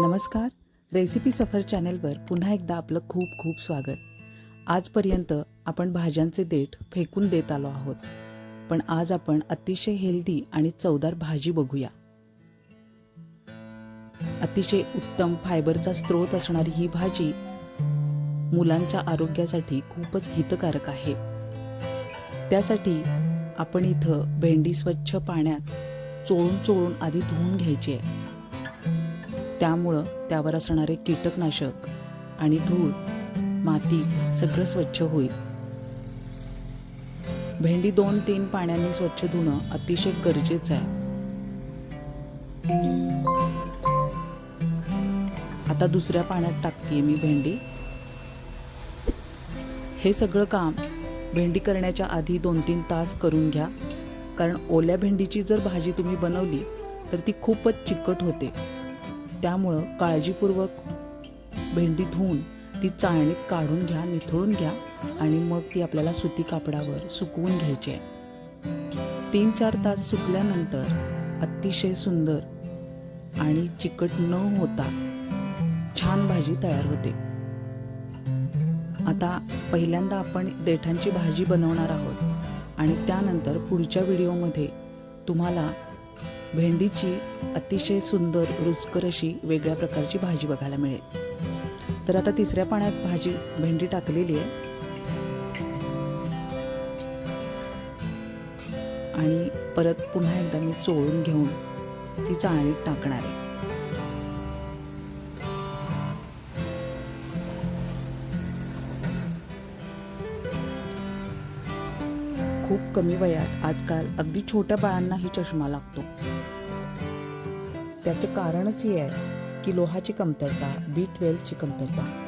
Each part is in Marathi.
नमस्कार. रेसिपी सफर चॅनलवर पुन्हा एकदा आपलं खूप खूप स्वागत. आजपर्यंत आपण भाज्यांचे देठ फेकून देत आलो आहोत. पण आज आपण अतिशय हेल्दी आणि चवदार भाजी बघूया. अतिशय उत्तम फायबरचा स्रोत असणारी ही भाजी मुलांच्या आरोग्यासाठी खूपच हितकारक आहे. त्यासाठी आपण इथं भेंडी स्वच्छ पाण्यात चोळून चोळून आधी धुवून घ्यायची आहे. त्यामुळं त्यावर असणारे कीटकनाशक आणि धूळ माती सगळं स्वच्छ होईल. भेंडी दोन तीन पाण्याने स्वच्छ धुणं अतिशय गरजेचं आहे. आता दुसऱ्या पाण्यात टाकते मी भेंडी. हे सगळं काम भेंडी करण्याच्या आधी दोन तीन तास करून घ्या. कारण ओल्या भेंडीची जर भाजी तुम्ही बनवली तर ती खूपच चिकट होते. त्यामुळं काळजीपूर्वक भेंडी धुवून ती चाळणीत काढून घ्या निथळून घ्या आणि मग ती आपल्याला सुती कापडावर सुकवून घ्यायची आहे. तीन चार तास सुकल्यानंतर अतिशय सुंदर आणि चिकट न होता छान भाजी तयार होते. आता पहिल्यांदा आपण देठांची भाजी बनवणार आहोत आणि त्यानंतर पुढच्या व्हिडिओमध्ये तुम्हाला भेंडीची अतिशय सुंदर रुचकर अशी वेगळ्या प्रकारची भाजी बघायला मिळेल. तर आता तिसऱ्या पाण्यात भाजी भेंडी टाकलेली आहे. आणि परत पुन्हा एकदा मी चोळून घेऊन ती चाळणीत टाकणार आहे. खूप कमी वयात आजकाल अगदी छोट्या बाळांनाही चष्मा लागतो. त्याचं कारणच हे आहे की लोहाची कमतरता बी ट्वेल्वची कमतरता.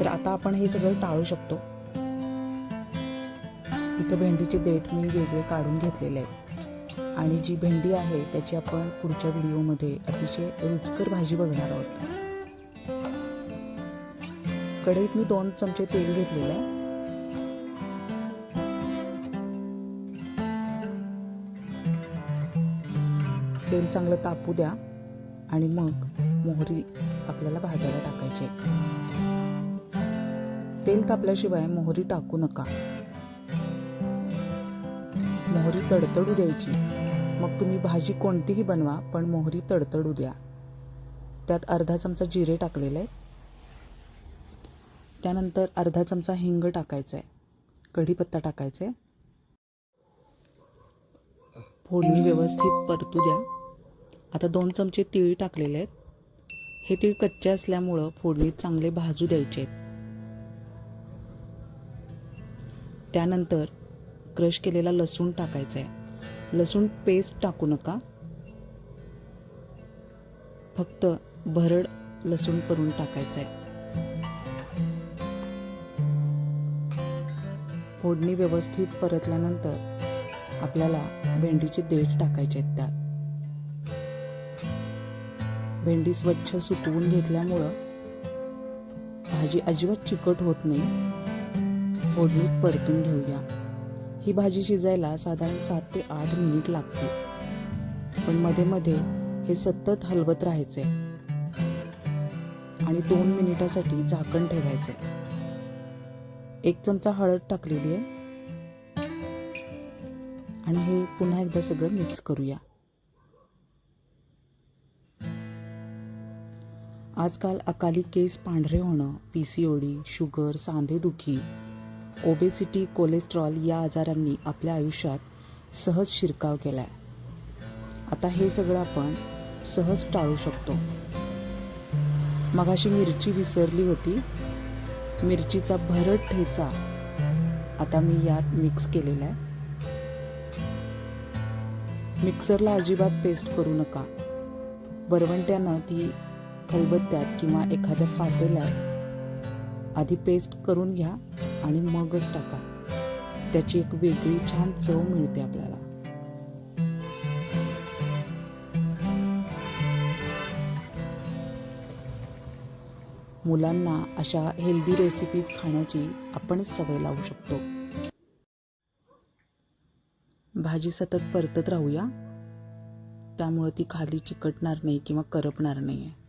तर आता आपण हे सगळं टाळू शकतो. इथं भेंडीचे देठ मी वेगळे काढून घेतलेले आहेत. आणि जी भेंडी आहे त्याची आपण पुढच्या व्हिडिओमध्ये अतिशय रुचकर भाजी बघणार आहोत. कढईत मी दोन चमचे तेल घेतलेलं आहे. तेल चांगलं तापू द्या आणि मग मोहरी आपल्याला भाजायला टाकायची. आहे. तेल तापल्याशिवाय मोहरी टाकू नका. मोहरी तडतडू द्यायची. मग तुम्ही भाजी कोणतीही बनवा पण मोहरी तडतडू द्या. त्यात अर्धा चमचा जिरे टाकलेले आहेत. त्यानंतर अर्धा चमचा हिंग टाकायचा आहे कढीपत्ता टाकायचा आहे फोडणी व्यवस्थित परतू द्या. आता दोन चमचे तीळ टाकलेले आहेत. हे तीळ कच्चे असल्यामुळं फोडणीत चांगले भाजू द्यायचे आहेत. त्यानंतर क्रश केलेला लसूण टाकायचा आहे. लसूण पेस्ट टाकू नका. फक्त भरड लसूण करून टाकायचं आहे. फोडणी व्यवस्थित परतल्यानंतर आपल्याला भेंडीचे देठ टाकायचे आहेत त्यात. भेंडी स्वच्छ सुकवून घेतल्यामुळं भाजी अजिबात चिकट होत नाही. फोडणीत परतून घेऊया. ही भाजी शिजायला साधारण सात ते आठ मिनिट लागते पण मध्ये मध्ये हे सतत हलवत राहायचे आणि दोन मिनिटासाठी झाकण ठेवायचे एक चमचा हळद टाकलेली आहे. आणि हे पुन्हा एकदा सगळं मिक्स करूया. आजकाल अकाली केस पांढरे होणं P C O D sugar सांधेदुखी obesity cholesterol या आजारांनी आपल्या आयुष्यात सहज शिरकाव केलाय. आता हे सगळं आपण सहज टाळू शकतो. मगाशी मिरची विसरली होती. मिरचीचा भरट ठेचा आता मी यात मिक्स केलेला आहे. मिक्सरला अजिबात पेस्ट करू नका. बरवंट्यानं ती खलबत्त्यात किंवा एखाद्या पातेल्यात आधी पेस्ट करून घ्या आणि मगच टाका. त्याची एक वेगळी छान चव मिळते आपल्याला. मुलांना अशा हेल्दी रेसिपीज खाण्याची आपणच सवय लावू शकतो. भाजी सतत परतत राहूया. त्यामुळं ती खाली चिकटणार नाही किंवा करपणार नाही आहे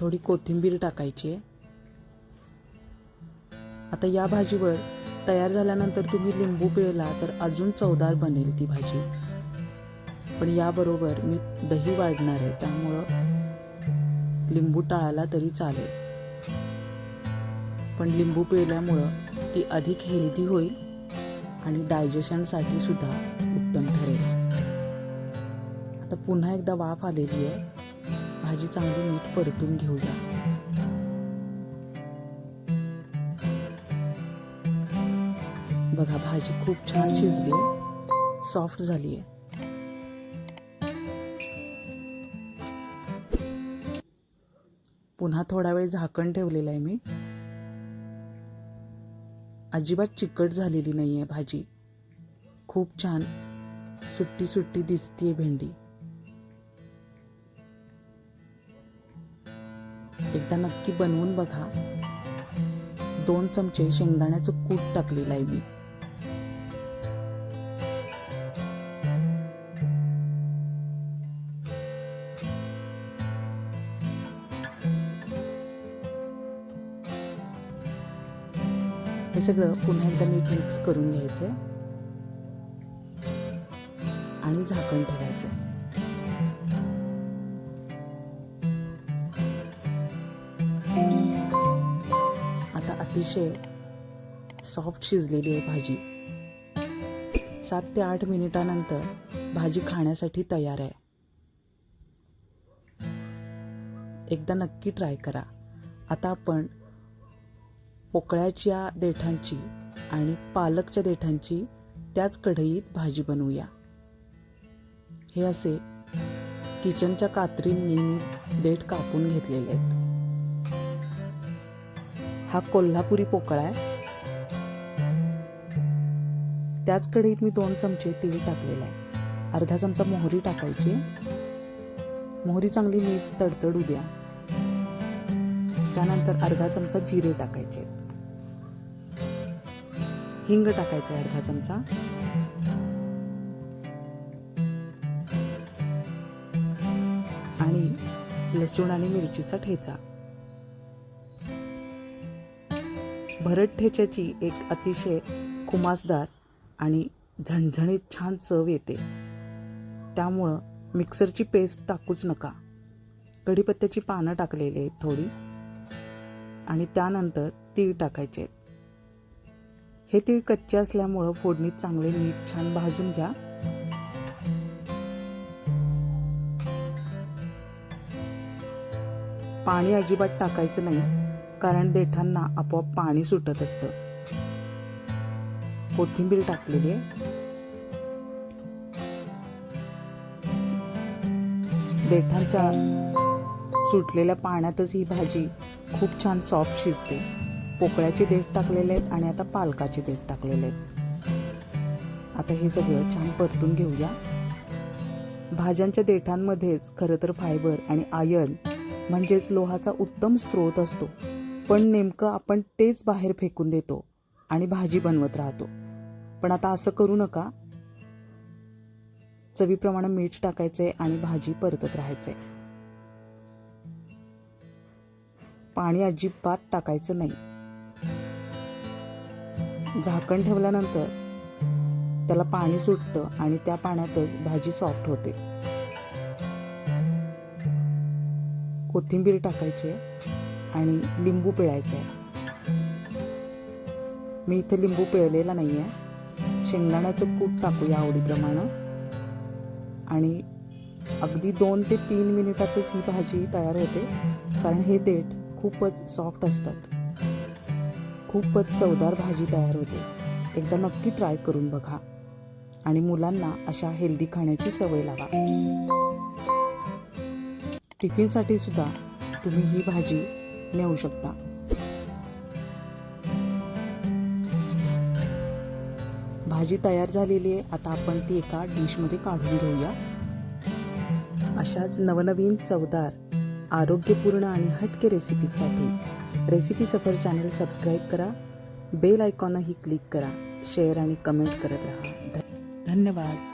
थोडी कोथिंबीर टाकायची आहे. आता या भाजीवर तयार झाल्यानंतर तुम्ही लिंबू पिळला तर अजून चवदार बनेल ती भाजी. पण याबरोबर मी दही वाढणार आहे त्यामुळं लिंबू टाळाला तरी चालेल. पण लिंबू पिळल्यामुळं ती अधिक हेल्दी होईल आणि डायजेशनसाठी सुद्धा उत्तम ठरेल. आता पुन्हा एकदा वाफ आलेली आहे. भाजी चांगली मीठ परतून घेऊया. बघा भाजी खूप छान शिजली. आहे सॉफ्ट झाली आहे. पुन्हा थोडा वेळ झाकण ठेवलेलं आहे मी. अजिबात चिकट झालेली नाही आहे भाजी. खूप छान सुट्टी सुट्टी दिसतीये भेंडी. एकदा नक्की बनवून बघा. दोन चमचे शेंगदाण्याचं कूट टाकलेलं आहे मी. हे सगळं पुन्हा एकदा नीट मिक्स करून घ्यायचंय. आणि झाकण ठेवायचं अतिशय सॉफ्ट शिजलेली आहे भाजी. सात ते आठ मिनिटानंतर भाजी खाण्यासाठी तयार आहे. एकदा नक्की ट्राय करा. आता आपण पोकळ्याच्या देठांची आणि पालकच्या देठांची त्याच कढईत भाजी बनवूया. हे असे किचनच्या कात्रींनी देठ कापून घेतलेले आहेत. हा कोल्हापुरी पोकळा आहे. त्याच कढईत मी दोन चमचे तेल टाकलेलं आहे. अर्धा चमचा मोहरी टाकायची. मोहरी चांगली नीट तडतडू द्या त्यानंतर अर्धा चमचा जिरे टाकायचे. हिंग टाकायचं अर्धा चमचा. आणि लसूण आणि मिरचीचा ठेचा. भरड ठेच्याची एक अतिशय खुमासदार आणि झणझणीत छान चव येते. त्यामुळं मिक्सरची पेस्ट टाकूच नका. कढीपत्त्याची पानं टाकलेली आहेत थोडी. आणि त्यानंतर तीळ टाकायचे आहेत. हे तीळ कच्चे असल्यामुळं फोडणीत चांगले नीट छान भाजून घ्या. पाणी अजिबात टाकायचं नाही. कारण देठांना आपोआप पाणी सुटत असतं. कोथिंबीर टाकलेली आहे. देठांच्या सुटलेल्या पाण्यातच ही भाजी खूप छान सॉफ्ट शिजते. पोकळ्याचे देठ टाकलेले आहेत आणि आता पालकाचे देठ टाकलेले आहेत. आता हे सगळं छान परतून घेऊया. भाज्यांच्या देठांमध्येच खरं तर फायबर आणि आयर्न म्हणजेच लोहाचा उत्तम स्रोत असतो. पण नेमकं आपण तेच बाहेर फेकून देतो आणि भाजी बनवत राहतो. पण आता असं करू नका. चवीप्रमाणे मीठ टाकायचंय आणि भाजी परतत राहायचंय. पाणी अजिबात टाकायचं नाही. झाकण ठेवल्यानंतर त्याला पाणी सुटतं आणि त्या पाण्यातच भाजी सॉफ्ट होते. कोथिंबीर टाकायची आणि लिंबू पिळायचं आहे मी इथं लिंबू पिळलेला नाही आहे शेंगदाण्याचं कूट टाकूया आवडीप्रमाणे. आणि अगदी दोन ते तीन मिनिटातच ही भाजी तयार होते. कारण हे देठ खूपच सॉफ्ट असतात. खूपच चवदार भाजी तयार होते. एकदा नक्की ट्राय करून बघा. आणि मुलांना अशा हेल्दी खाण्याची सवय लावा. टिफिनसाठी सुद्धा तुम्ही ही भाजी नेऊ शकता. भाजी तयार झालेली आहे. आता आपण ती एका डिशमध्ये काढून घेऊया. अशाच नवनवीन चवदार आरोग्यपूर्ण आणि हटके रेसिपीसाठी रेसिपी सफर चॅनल सबस्क्राईब करा. बेल आयकॉनही क्लिक करा. शेअर आणि कमेंट करत राहा. धन्यवाद.